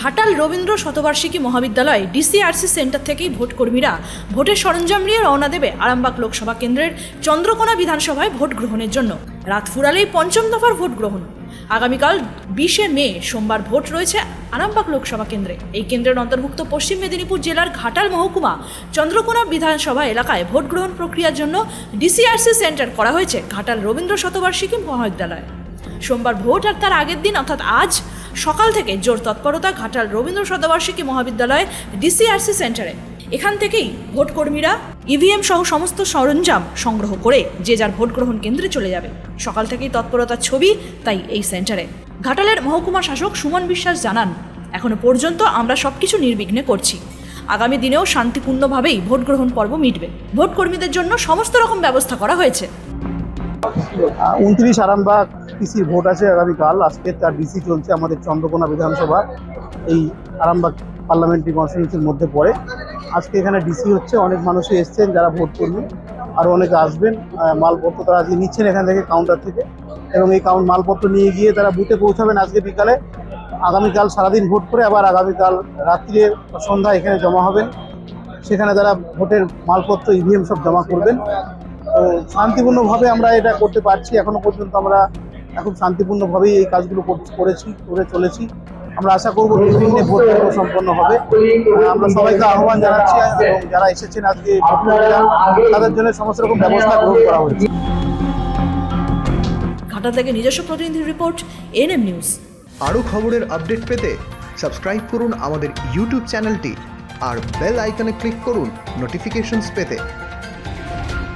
ঘাটাল রবীন্দ্র শতবার্ষিকী মহাবিদ্যালয় DCRC centre থেকেই vote কর্মীরা ভোটের সরঞ্জাম নিয়ে রওনা দেবে আরামবাগ লোকসভা কেন্দ্রের চন্দ্রকোনা বিধানসভায় ভোট গ্রহণের জন্য। রাত ফুরালেই পঞ্চম দফার ভোট গ্রহণ। আগামীকাল বিশে মে সোমবার ভোট রয়েছে আরামবাগ লোকসভা কেন্দ্রে। এই কেন্দ্রের অন্তর্ভুক্ত পশ্চিম মেদিনীপুর জেলার ঘাটাল মহকুমা চন্দ্রকোনা বিধানসভা এলাকায় ভোট গ্রহণ প্রক্রিয়ার জন্য ডিসিআরসি সেন্টার করা হয়েছে ঘাটাল রবীন্দ্র শতবার্ষিকী মহাবিদ্যালয়। সোমবার ভোট আর তার আগের দিন, অর্থাৎ আজ সকাল থেকে জোর তৎপরতা ঘাটাল রবীন্দ্র শতবার্ষিকী মহাবিদ্যালয় ডিসিআরসি সেন্টারে। এখান থেকেই ভোট কর্মীরা ইভিএম সহ সমস্ত সরঞ্জাম সংগ্রহ করে যে যার ভোট গ্রহণ কেন্দ্রে চলে যাবে। সকাল থেকেই তৎপরতার ছবি তাই এই সেন্টারে। ঘাটালের মহকুমা শাসক সুমন বিশ্বাস জানান, এখনও পর্যন্ত আমরা সবকিছু নির্বিঘ্নে করছি। আগামী দিনেও শান্তিপূর্ণভাবেই ভোট গ্রহণ পর্ব মিটবে। ভোট কর্মীদের জন্য সমস্ত রকম ব্যবস্থা করা হয়েছে। উনত্রিশ আরামবাগ পিসির ভোট আছে আগামীকাল। আজকে তার ডিসি চলছে আমাদের চন্দ্রকোনা বিধানসভা। এই আরামবাগ পার্লামেন্টারি কনস্টিটিউন্সির মধ্যে পড়ে। আজকে এখানে ডিসি হচ্ছে, অনেক মানুষই এসছেন যারা ভোট করবেন আরও অনেকে আসবেন মালপত্র তারা আজকে নিচ্ছেন এখান থেকে কাউন্টার থেকে। এবং এই কাউন্ট মালপত্র নিয়ে গিয়ে তারা বুথে পৌঁছাবেন আজকে বিকালে। আগামীকাল সারাদিন ভোট করে আবার আগামীকাল রাত্রিরে সন্ধ্যা এখানে জমা হবেন। সেখানে তারা ভোটের মালপত্র ইভিএম সব জমা করবেন। তো শান্তিপূর্ণভাবে আমরা এটা করতে পারছি। এখনও পর্যন্ত আমরা এখন শান্তিপূর্ণভাবেই এই কাজগুলো কর- করেছি করে চলেছি। আমরা আশা করব নির্বিঘ্নে ভোট গ্রহণ সম্পন্ন হবে। আমরা সবাইকে আহ্বান জানাচ্ছি এবং যারা এসেছেন আজকে তাদের জন্য সমস্ত রকম ব্যবস্থা গ্রহণ করা হয়েছে। ঘাটা থেকে নিজস্ব প্রতিনিধির রিপোর্ট এনএম নিউজ। আরও খবরের আপডেট পেতে সাবস্ক্রাইব করুন আমাদের ইউটিউব চ্যানেলটি আর বেল আইকনে ক্লিক করুন নোটিফিকেশনস পেতে।